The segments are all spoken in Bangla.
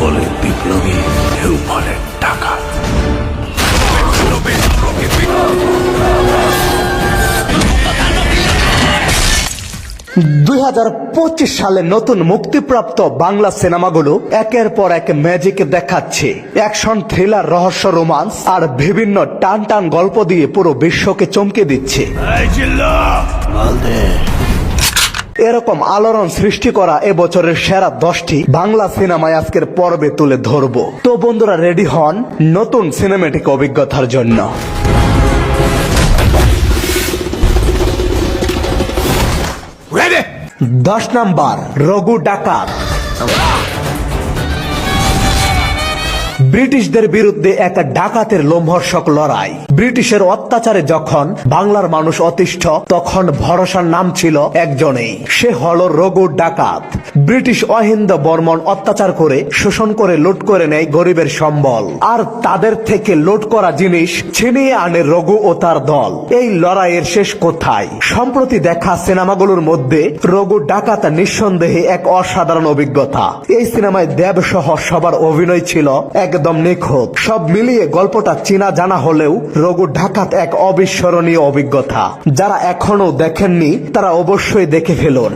বলে বিপ্লবী কেউ বলে টাকা। দুই হাজার পঁচিশ সালে নতুন মুক্তিপ্রাপ্ত বাংলা সিনেমাগুলো একের পর এক ম্যাজিক দেখাচ্ছে। অ্যাকশন থ্রিলার রহস্য রোমান্স আর বিভিন্ন টান টান গল্প দিয়ে পুরো বিশ্বকে চমকে দিচ্ছে। এই জিল্লা মালদে। এরকম আলোড়ন সৃষ্টি করা এবছরের সেরা দশটি বাংলা সিনেমায় আজকের পর্বে তুলে ধরব। তো বন্ধুরা রেডি হন নতুন সিনেমেটিক অভিজ্ঞতার জন্য। দশ নাম্বার রঘু ডাকাত। ব্রিটিশদের বিরুদ্ধে এক ডাকাতের লোমহর্ষক লড়াই। ব্রিটিশের অত্যাচারে যখন বাংলার মানুষ অতিষ্ঠ, তখন ভরসার নাম ছিল একজনেই। সে হল রঘু ডাকাত। ব্রিটিশ অহিন্দ বর্মন অত্যাচার করে, শোষণ করে, লুট করে নেয় গরিবের সম্বল। আর তাদের থেকে লুট করা জিনিস ছিনিয়ে আনে রঘু ও তার দল। এই লড়াইয়ের শেষ কোথায়? সম্প্রতি দেখা সিনেমাগুলোর মধ্যে রঘু ডাকাত নিঃসন্দেহে এক অসাধারণ অভিজ্ঞতা। এই সিনেমায় দেব সহ সবার অভিনয় ছিল একদম নিখুঁত। সব মিলিয়ে গল্পটা চেনা জানা হলেও রঘু ডাকাত এক অবিস্মরণীয় অভিজ্ঞতা। যারা এখনও দেখেননি, তারা অবশ্যই দেখে ফেলুন।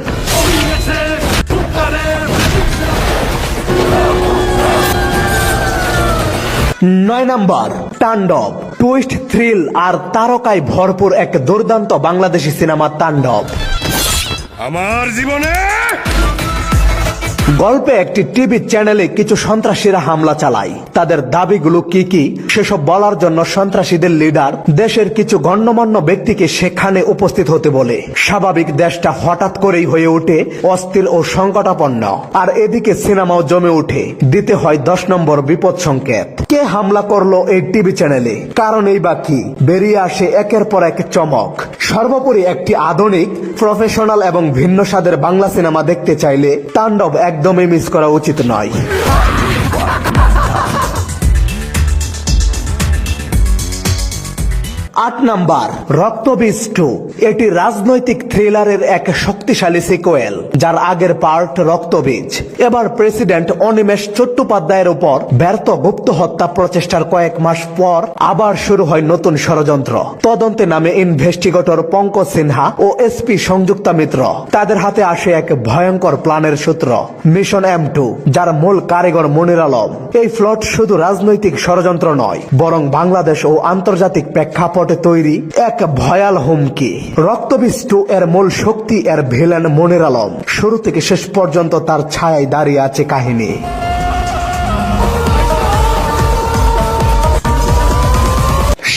নয় নাম্বার, তাণ্ডব, টুইস্ট, থ্রিল আর তারকায় ভরপুর এক দুর্দান্ত বাংলাদেশি সিনেমা তাণ্ডব। আমার জীবনে গল্পে একটি টিভি চ্যানেলে কিছু সন্ত্রাসীরা হামলা চালায়। তাদের দাবিগুলো কি কি? সেসব বলার জন্য সন্ত্রাসীদের লিডার দেশের কিছু গণ্যমান্য ব্যক্তিকে সেখানে উপস্থিত হতে বলে। স্বাভাবিক দেশটা হঠাৎ করেই হয়ে ওঠে অস্থির ও সংকটাপন্ন। আর এদিকে সিনেমাও জমে ওঠে। দিতে হয় দশ নম্বর বিপদ সংকেত। কে হামলা করল এই টিভি চ্যানেলে? কারণ এই বাকি বেরিয়ে আসে একের পর এক চমক। সর্বোপরি একটি আধুনিক, প্রফেশনাল এবং ভিন্ন স্বাদের বাংলা সিনেমা দেখতে চাইলে তাণ্ডব একদমই মিস করা উচিত নয়। আট নাম্বার টু এটি রাজনৈতিক থ্রিলারের এক শক্তিশালী সিকোয়েল, যার আগের পার্ট রক্তবীজ। এবার প্রেসিডেন্ট অনিমেষ চট্টোপাধ্যায়ের উপর ব্যর্থ গুপ্ত হত্যা প্রচেষ্টার কয়েক মাস পর আবার শুরু হয় নতুন ষড়যন্ত্র। তদন্তে নামে ইনভেস্টিগেটর পঙ্কজ সিনহা ও এসপি সংযুক্তা মিত্র। তাদের হাতে আসে এক ভয়ঙ্কর প্ল্যানের সূত্র, মিশন এম টু, যার মূল কারিগর মনির আলম। এই ফ্লট শুধু রাজনৈতিক ষড়যন্ত্র নয়, বরং বাংলাদেশ ও আন্তর্জাতিক প্রেক্ষাপটে তৈরি এক ভয়াল হুমকি। রক্তবিষ্ট এর মূল শক্তি এর ভেলেন মনের আলম। শুরু থেকে শেষ পর্যন্ত তার ছায়ায় দাঁড়িয়ে আছে কাহিনী।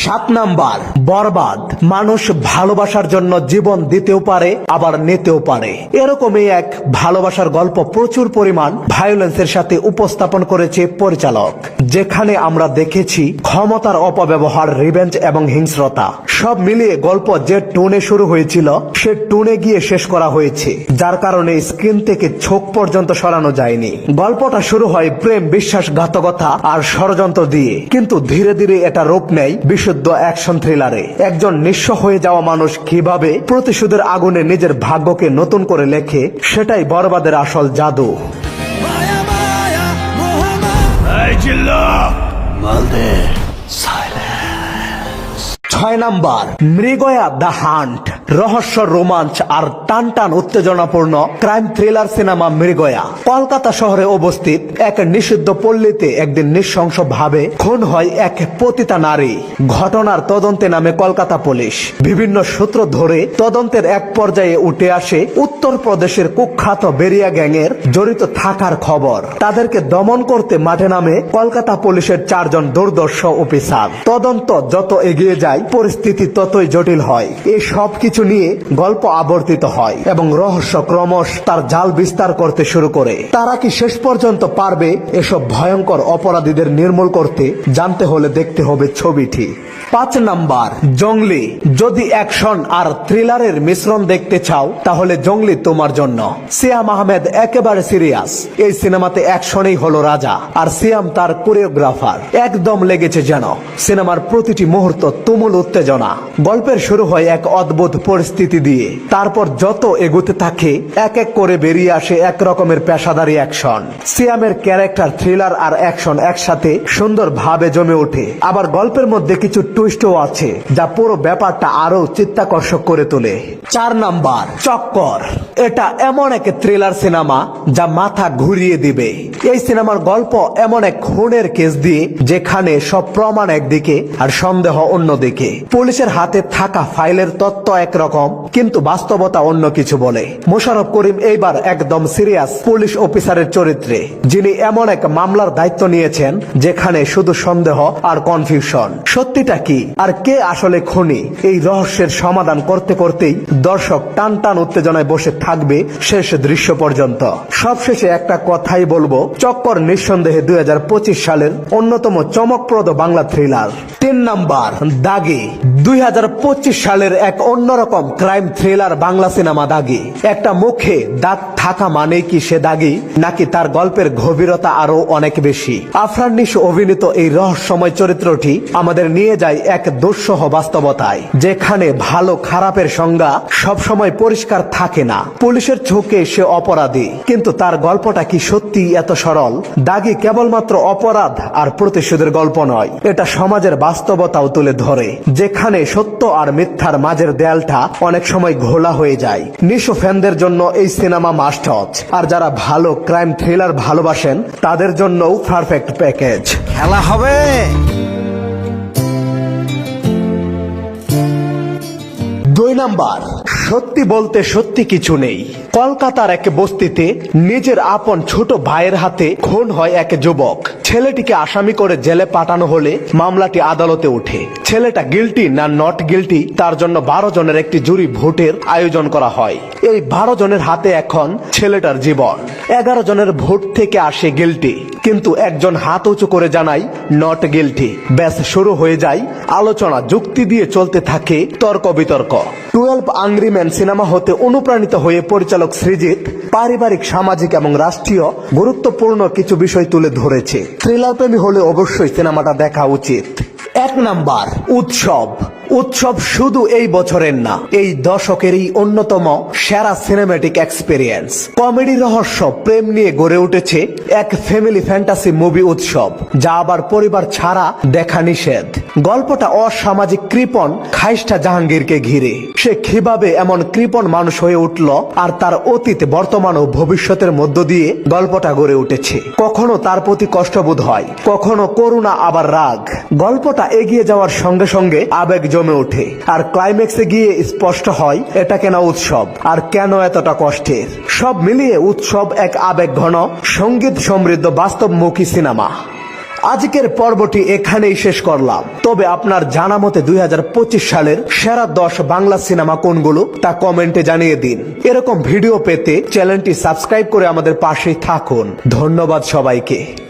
সাত নাম্বার, বরবাদ। মানুষ ভালোবাসার জন্য জীবন দিতেও পারে, আবার নিতেও পারে। এরকমই এক ভালোবাসার গল্প প্রচুর পরিমাণ ভায়োলেন্সের সাথে উপস্থাপন করেছে পরিচালক, যেখানে আমরা দেখেছি ক্ষমতার অপব্যবহার রিভেঞ্জ এবং হিংস্রতা। সব মিলিয়ে গল্প যে টোনে শুরু হয়েছিল, সে টোনে গিয়ে শেষ করা হয়েছে, যার কারণে স্ক্রিন থেকে ছোক পর্যন্ত সরানো যায়নি। গল্পটা শুরু হয় প্রেম, বিশ্বাসঘাতকতা আর ষড়যন্ত্র দিয়ে। কিন্তু ধীরে ধীরে এটা রূপ নেয় বিশুদ্ধ অ্যাকশন থ্রিলারে। একজন নিঃস্ব হয়ে যাওয়া মানুষ কীভাবে প্রতিশোধের আগুনে নিজের ভাগ্যকে নতুন করে লেখে, সেটাই বরবাদের আসল জাদু। ছয় নাম্বার, মৃগয়া দ্য হান্ট, রহস্য, রোমাঞ্চ আর টান টান উত্তেজনাপূর্ণ crime thriller cinema Mrigaya. Kolkata শহরে অবস্থিত এক নিষিদ্ধ পল্লীতে একদিন নৃশংস ভাবে খুন হয় এক পতিতা নারী। ঘটনার তদন্তে নামে কলকাতা পুলিশ। বিভিন্ন সূত্র ধরে তদন্তের এক পর্যায়ে উঠে আসে উত্তর প্রদেশের কুখ্যাত বেরিয়া গ্যাংয়ের জড়িত থাকার খবর। তাদেরকে দমন করতে মাঠে নামে কলকাতা পুলিশের চারজন দুর্দর্শ অফিসার। তদন্ত যত এগিয়ে যায় পরিস্থিতি ততই জটিল হয়। এই সব কিছু নিয়ে গল্প আবর্তিত হয় এবং রহস্য ক্রমশ তার জাল বিস্তার করতে শুরু করে। তারা কি শেষ পর্যন্ত পারবে এসব ভয়ঙ্কর অপরাধীদের নির্মূল করতে, জানতে হলে দেখতে হবে ছবিটি। পাঁচ নাম্বার, জঙ্গলি, যদি অ্যাকশন আর থ্রিলারের মিশ্রণ দেখতে চাও, তাহলে জঙ্গলি তোমার জন্য। সিয়াম আহমেদ একেবারে সিরিয়াস এই সিনেমাতে অ্যাকশনেই হলো রাজা, আর সিয়াম তার কোরিওগ্রাফার একদম লেগেছে যেন, সিনেমার প্রতিটি মুহূর্ত তুমুল উত্তেজনা। গল্পের শুরু হয় এক অদ্ভুত পরিস্থিতি দিয়ে। তারপর যত এগুতে থাকে, এক এক করে বেরিয়ে আসে এক রকমের পেশাদারি অ্যাকশন সিয়ামের ক্যারেক্টার থ্রিলার আর অ্যাকশন একসাথে সুন্দরভাবে জমে ওঠে। আবার গল্পের মধ্যে কিছু টুইস্টও আছে যা পুরো ব্যাপারটা আরও চিত্তাকর্ষক করে তোলে। চার নাম্বার চক্কর। এটা এমন এক থ্রিলার সিনেমা যা মাথা ঘুরিয়ে দিবে। এই সিনেমার গল্প এমন এক খুনের কেস দিয়ে, যেখানে সব প্রমাণ একদিকে আর সন্দেহ অন্যদিকে। পুলিশের হাতে থাকা ফাইলের তত্ত্ব একরকম, কিন্তু বাস্তবতা অন্য কিছু বলে। মোশারফ করিম এইবার একদম সিরিয়াস পুলিশ অফিসারের চরিত্রে, যিনি এমন এক মামলার দায়িত্ব নিয়েছেন, যেখানে শুধু সন্দেহ আর কনফিউশন সত্যিটা কি? আর কে আসলে খুনি? এই রহস্যের সমাধান করতে করতেই দর্শক টান টান উত্তেজনায় বসে থাকবে শেষ দৃশ্য পর্যন্ত। সবশেষে একটা কথাই বলব, চক্কর নিঃসন্দেহে দুই হাজার পঁচিশ সালের অন্যতম চমকপ্রদ বাংলা থ্রিলার তিন নাম্বার, দাগি। দুই হাজার পঁচিশ সালের এক অন্যরকম ক্রাইম থ্রিলার বাংলা সিনেমা দাগি। একটা মুখে দাগ থাকা মানে কি সে দাগি, নাকি তার গল্পের গভীরতা আরও অনেক বেশি? অভিনীত এই রহস্যময় চরিত্রটি আমাদের নিয়ে যায় এক দুঃসহ বাস্তবতায়, যেখানে ভালো খারাপের সংজ্ঞা সবসময় পরিষ্কার থাকে না। পুলিশের চোখে সে অপরাধী, কিন্তু তার গল্পটা কি সত্যি এত সরল? দাগি কেবলমাত্র অপরাধ আর প্রতিশোধের গল্প নয়, এটা সমাজের বাস্তবতাও তুলে ধরে, যেখানে সত্য আর মিথ্যার মাঝের দেয়ালটা অনেক সময় ঘোলা হয়ে যায়। নিশো ফ্যানদের জন্য এই সিনেমা মাস্ট হচ আর যারা ভালো ক্রাইম থ্রিলার ভালোবাসেন তাদের জন্যও পারফেক্ট প্যাকেজ খেলা হবে। দুই নাম্বার। সত্যি বলতে সত্যি কিছু নেই। কলকাতার এক বস্তিতে নিজের আপন ছোট ভাইয়ের হাতে খুন হয় এক যুবক। ছেলেটিকে আসামি করে জেলে পাঠানো হলে মামলাটি আদালতে ওঠে। ছেলেটা গিলটি না নট গিলটি তার জন্য বারো জনের একটি জুরি ভোটের আয়োজন করা হয়। এই বারো জনের হাতে এখন ছেলেটার জীবন। এগারো জনের ভোট থেকে আসে গিলটি কিন্তু একজন হাত উঁচু করে জানাই নট গিলটি ব্যাস, শুরু হয়ে যায় আলোচনা, যুক্তি দিয়ে চলতে থাকে তর্ক বিতর্ক। টুয়েলভ আংরি সিনেমা হতে অনুপ্রাণিত হয়ে পরিচালক সৃজিত পারিবারিক, সামাজিক এবং রাষ্ট্রীয় গুরুত্বপূর্ণ কিছু বিষয় তুলে ধরেছে। থ্রিলার প্রেমী হলে অবশ্যই সিনেমাটা দেখা উচিত। এক নাম্বার, উৎসব। উৎসব শুধু এই বছরের না, এই দশকেরই অন্যতম সেরা সিনেম্যাটিক এক্সপিরিয়েন্স কমেডি রহস্য, প্রেম নিয়ে গড়ে উঠেছে এক ফ্যামিলি ফ্যান্টাসি মুভি উৎসব, যা আবার পরিবার ছাড়া দেখা নিষেধ। গল্পটা অসামাজিক কৃপণ খাইস্টা জাহাঙ্গীরকে ঘিরে। সে কীভাবে এমন কৃপণ মানুষ হয়ে উঠল আর তার অতীত, বর্তমান ও ভবিষ্যতের মধ্য দিয়ে গল্পটা গড়ে উঠেছে। কখনো তার প্রতি কষ্টবোধ হয়, কখনো করুণা, আবার রাগ। গল্পটা এগিয়ে যাওয়ার সঙ্গে সঙ্গে আবেগ জমে ওঠে। আর ক্লাইম্যাক্সে গিয়ে স্পষ্ট হয়, এটা কেন উৎসব? আর কেন এতটা কষ্টের? সব মিলিয়ে উৎসব এক আবেগ ঘন সংগীত সমৃদ্ধ বাস্তবমুখী সিনেমা। আজকের পর্বটি এখানেই শেষ করলাম। তবে আপনার জানা মতে দুই হাজার পঁচিশ সালের সেরা দশ বাংলা সিনেমা কোনগুলো, তা কমেন্টে জানিয়ে দিন। এরকম ভিডিও পেতে চ্যানেলটি সাবস্ক্রাইব করে আমাদের পাশেই থাকুন। ধন্যবাদ সবাইকে।